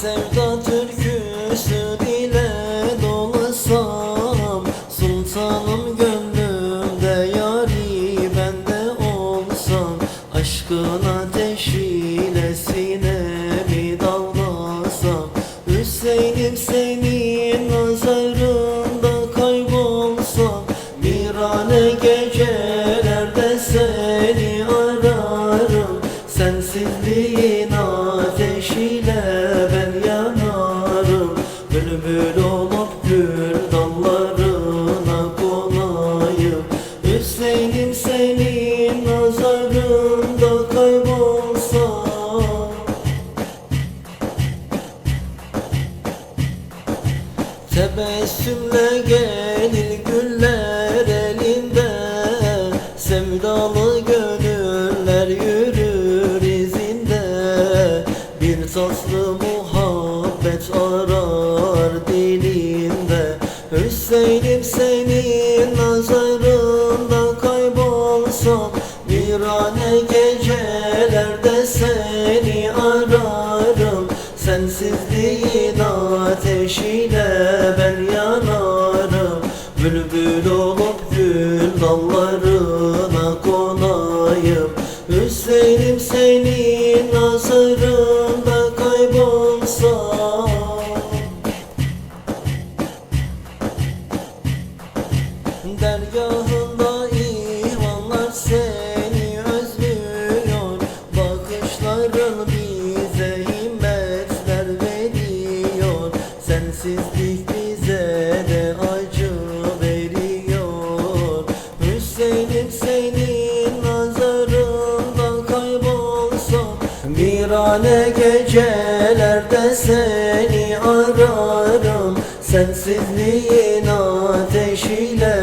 sevda türküsü dile dolasam Sultanım gönlümde yari bende olsan Aşkın ateşiyle sinemi dallasam. Hüseyin'im senin nazarında kaybolsam Tebessümle gelir güller elinde Sevdalı gönüller yürür izinde. Bir taslı muhabbet arar dilinde Hüseyin'im senin kaybolsam Virane gecelerde seni ararım. Sensizliğin ateşiyle ben yanarım. Bülbül olup gül dallarına konayım. Hüseyin'im senin nazarında kaybolsam. Dergahında Virane gecelerde seni ararım. Sensizliğin ateşiyle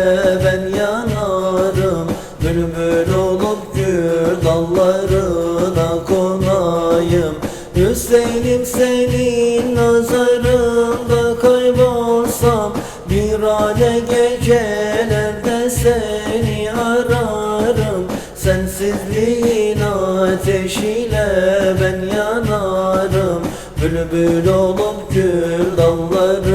ben yanarım. Bülbül olup gül dallarına konayım. Hüseyin'im senin nazarında kaybolsam Virane gecelerde seni Sensizliğin ateşiyle ben yanarım. Bülbül olup gül dallarına